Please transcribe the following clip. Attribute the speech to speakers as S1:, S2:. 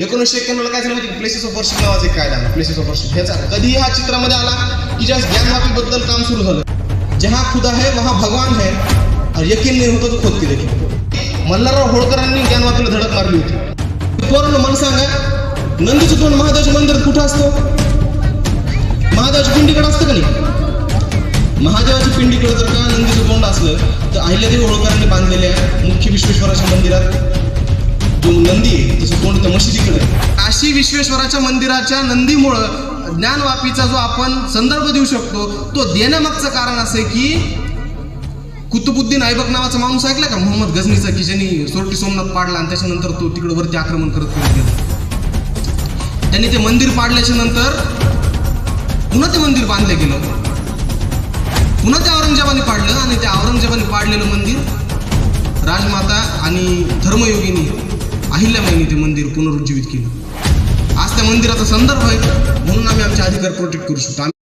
S1: एकोणीसशे एक्क्याण्णवला काय झालं माहिती प्लेसेस ऑफ वर्शिप नावाचा एक कायदा आला. प्लेसेस ऑफ वर्शिप ह्याचा कधी हा चित्रामध्ये आला की ज्या ज्ञानवापीबद्दल काम सुरू झालं. जहा खुदा है वहा भगवान है. और यकीन नाही होतं तो खोद की देखील मल्हारराव होळकरांनी ज्ञानवापीला धडक मारली होती. पूर्ण मला सांगा नंदीचं तोंड महादेवाच्या मंदिर कुठं असतं? महादेवाच्या पिंडीकडे असतं का नाही? महादेवाच्या पिंडीकडे जर का नंदीचं तोंड असलं तर अहिल्यादेवी होळकरांनी बांधलेल्या मुख्य विश्वेश्वराच्या मंदिरात नंदी तसं त्याचं मशिदीकडे. काशी विश्वेश्वराच्या मंदिराच्या नंदीमुळं ज्ञानवापीचा जो आपण संदर्भ देऊ शकतो तो देण्यामागचं कारण असं की कुतुबुद्दीन ऐबक नावाचा माणूस ऐकला का? मोहम्मद गझनीचा की ज्यांनी सोरटी सोमनाथ पाडला आणि त्याच्यानंतर तो तिकडे वरती आक्रमण करत करत गेला. त्यांनी ते मंदिर पाडल्याच्या नंतर पुन्हा ते मंदिर बांधलं गेलं. पुन्हा ते औरंगजेबाने पाडलं आणि त्या औरंगजेबाने पाडलेलं मंदिर राजमाता आणि धर्मयोगिनी अहिल्याबाईंनी ते मंदिर पुनरुज्जीवित केलं. आज त्या मंदिराचा संदर्भ आहे म्हणून आम्ही आमचे अधिकार प्रोटेक्ट करू शकतो.